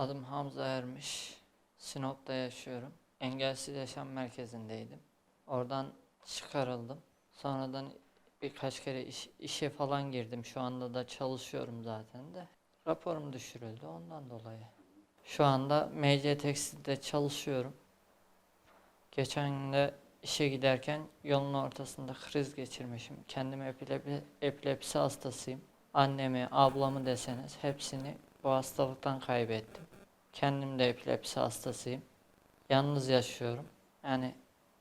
Adım Hamza Ermiş. Sinop'ta yaşıyorum. Engelsiz Yaşam Merkezi'ndeydim. Oradan çıkarıldım. Sonradan birkaç kere iş- işe falan girdim. Şu anda da çalışıyorum zaten de. Raporum düşürüldü ondan dolayı. Şu anda MC Tekstil'de çalışıyorum. Geçen gün de işe giderken yolun ortasında kriz geçirmişim. Kendim epilepi, epilepsi hastasıyım. Annemi, ablamı deseniz hepsini bu hastalıktan kaybettim. Kendim de epilepsi hastasıyım. Yalnız yaşıyorum. Yani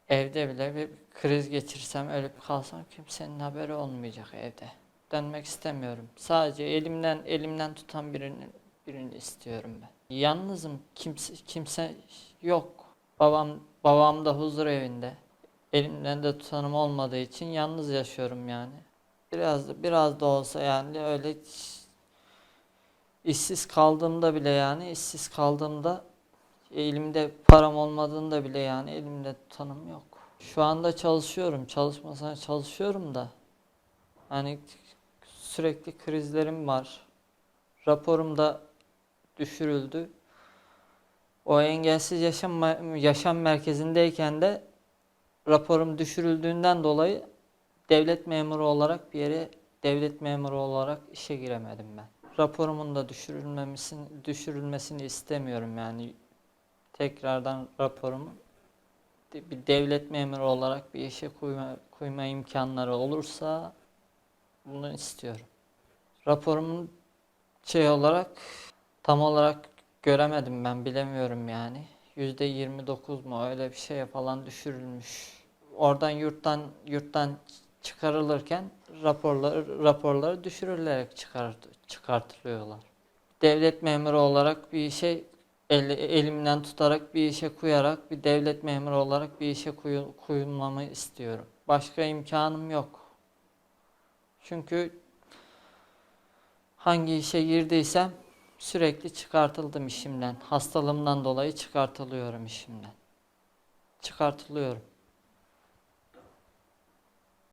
evde bile bir kriz geçirsem ölüp kalsam kimsenin haberi olmayacak evde. Dönmek istemiyorum. Sadece elimden elimden tutan birini birini istiyorum ben. Yalnızım. Kimse kimse yok. Babam babam da huzur evinde. Elimden de tutanım olmadığı için yalnız yaşıyorum yani. Biraz da biraz da olsa yani öyle işsiz kaldığımda bile yani işsiz kaldığımda elimde param olmadığında bile yani elimde tutanım yok. Şu anda çalışıyorum. Çalışmasına çalışıyorum da hani sürekli krizlerim var. Raporum da düşürüldü. O engelsiz yaşam yaşam merkezindeyken de raporum düşürüldüğünden dolayı devlet memuru olarak bir yere devlet memuru olarak işe giremedim ben. Raporumun da düşürülmemesini düşürülmesini istemiyorum yani tekrardan raporumu bir devlet memuru olarak bir işe koyma, koyma imkanları olursa bunu istiyorum. Raporumun şey olarak tam olarak göremedim ben bilemiyorum yani. Yüzde 29 mu öyle bir şeye falan düşürülmüş. Oradan yurttan yurttan çıkarılırken raporları raporları düşürülerek çıkart, çıkartılıyorlar. Devlet memuru olarak bir işe el, elimden tutarak bir işe koyarak bir devlet memuru olarak bir işe koyulmamı istiyorum. Başka imkanım yok. Çünkü hangi işe girdiysem sürekli çıkartıldım işimden. Hastalığımdan dolayı çıkartılıyorum işimden. Çıkartılıyorum.